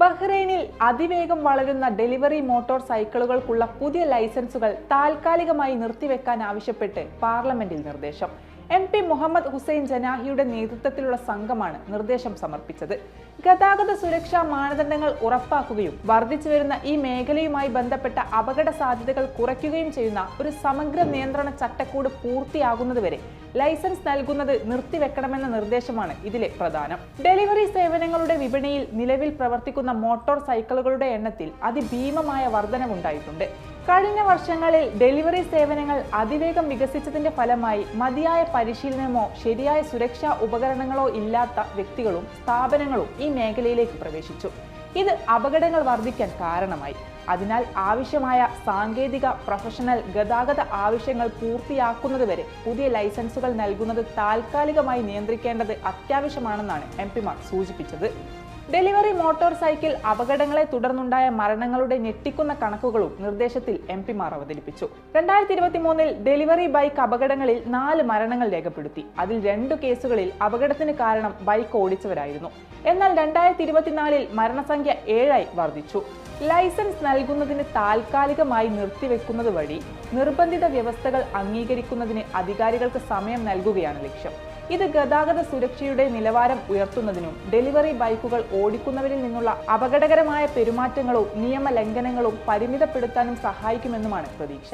ബഹ്റൈനിൽ അതിവേഗം വളരുന്ന delivery motor സൈക്കിളുകൾക്കുള്ള പുതിയ ലൈസൻസുകൾ താൽക്കാലികമായി നിർത്തിവെക്കാൻ ആവശ്യപ്പെട്ട് പാർലമെന്റിൽ നിർദ്ദേശം. എം പി മുഹമ്മദ് ഹുസൈൻ ജനാഹിയുടെ നേതൃത്വത്തിലുള്ള സംഘമാണ് നിർദ്ദേശം സമർപ്പിച്ചത്. ഗതാഗത സുരക്ഷാ മാനദണ്ഡങ്ങൾ ഉറപ്പാക്കുകയും വർദ്ധിച്ചു വരുന്ന ഈ മേഖലയുമായി ബന്ധപ്പെട്ട അപകട സാധ്യതകൾ കുറയ്ക്കുകയും ചെയ്യുന്ന ഒരു സമഗ്ര നിയന്ത്രണ ചട്ടക്കൂട് പൂർത്തിയാകുന്നതുവരെ ലൈസൻസ് നൽകുന്നത് നിർത്തിവെക്കണമെന്ന നിർദ്ദേശമാണ് ഇതിലെ പ്രധാനം. ഡെലിവറി സേവനങ്ങളുടെ വിപണിയിൽ നിലവിൽ പ്രവർത്തിക്കുന്ന മോട്ടോർ സൈക്കിളുകളുടെ എണ്ണത്തിൽ അതിഭീമമായ വർധനവുണ്ടായിട്ടുണ്ട്. കഴിഞ്ഞ വർഷങ്ങളിൽ ഡെലിവറി സേവനങ്ങൾ അതിവേഗം വികസിച്ചതിന്റെ ഫലമായി മതിയായ പരിശീലനമോ ശരിയായ സുരക്ഷാ ഉപകരണങ്ങളോ ഇല്ലാത്ത വ്യക്തികളും സ്ഥാപനങ്ങളും ഈ മേഖലയിലേക്ക് പ്രവേശിച്ചു. ഇത് അപകടങ്ങൾ വർദ്ധിക്കാൻ കാരണമായി. അതിനാൽ ആവശ്യമായ സാങ്കേതിക പ്രൊഫഷണൽ ഗതാഗത ആവശ്യങ്ങൾ പൂർത്തിയാക്കുന്നതുവരെ പുതിയ ലൈസൻസുകൾ നൽകുന്നത് താൽക്കാലികമായി നിയന്ത്രിക്കേണ്ടത് അത്യാവശ്യമാണെന്നാണ് എം പിമാർ സൂചിപ്പിച്ചത്. ഡെലിവറി മോട്ടോർ സൈക്കിൾ അപകടങ്ങളെ തുടർന്നുണ്ടായ മരണങ്ങളുടെ ഞെട്ടിക്കുന്ന കണക്കുകളും നിർദ്ദേശത്തിൽ എം പിമാർ അവതരിപ്പിച്ചു. രണ്ടായിരത്തി ഇരുപത്തി മൂന്നിൽ ഡെലിവറി ബൈക്ക് അപകടങ്ങളിൽ നാല് മരണങ്ങൾ രേഖപ്പെടുത്തി. അതിൽ രണ്ടു കേസുകളിൽ അപകടത്തിന് കാരണം ബൈക്ക് ഓടിച്ചവരായിരുന്നു. എന്നാൽ രണ്ടായിരത്തി ഇരുപത്തിനാലിൽ മരണസംഖ്യ ഏഴായി വർദ്ധിച്ചു. ലൈസൻസ് നൽകുന്നതിന് താൽക്കാലികമായി നിർത്തിവെക്കുന്നത് വഴി നിർബന്ധിത വ്യവസ്ഥകൾ അംഗീകരിക്കുന്നതിന് അധികാരികൾക്ക് സമയം നൽകുകയാണ് ലക്ഷ്യം. ഇത് ഗതാഗത സുരക്ഷയുടെ നിലവാരം ഉയർത്തുന്നതിനും ഡെലിവറി ബൈക്കുകൾ ഓടിക്കുന്നവരിൽ നിന്നുള്ള അപകടകരമായ പെരുമാറ്റങ്ങളും നിയമലംഘനങ്ങളും പരിമിതപ്പെടുത്താനും സഹായിക്കുമെന്നുമാണ് പ്രതീക്ഷ.